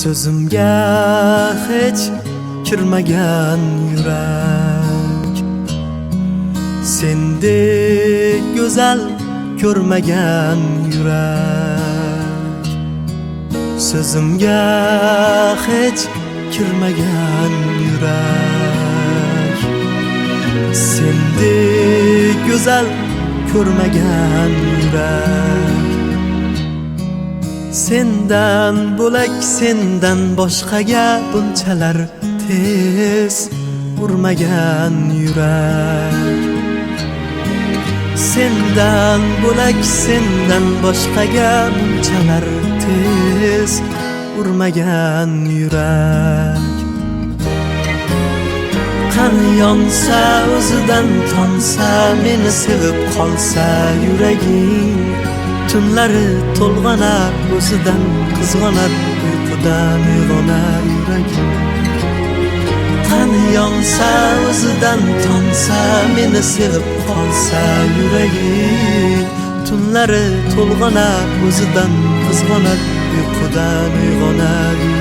Sözümge hiç kirmagan yurak Sendek güzel görmegen yurak Sözümge hiç kirmagan yurak Sendek güzel görmegen yurak Sendan bo'lak sendan boshqaga bunchalar tez urmagan yurak. Sendan bo'lak sendan boshqaga bunchalar tez urmagan yurak. Qan yonsa o'zidan tonsa meni sevib qolsa yuraging Tunlari to'lg'anar o'zidan qizg'anar uyqudan uyg'onar yuragim Qan yonsa o'zidan tonsa meni sevib qolsa yuraging Tunlari to'lg'anar o'zidan qizg'anar uyqudan uyg'onar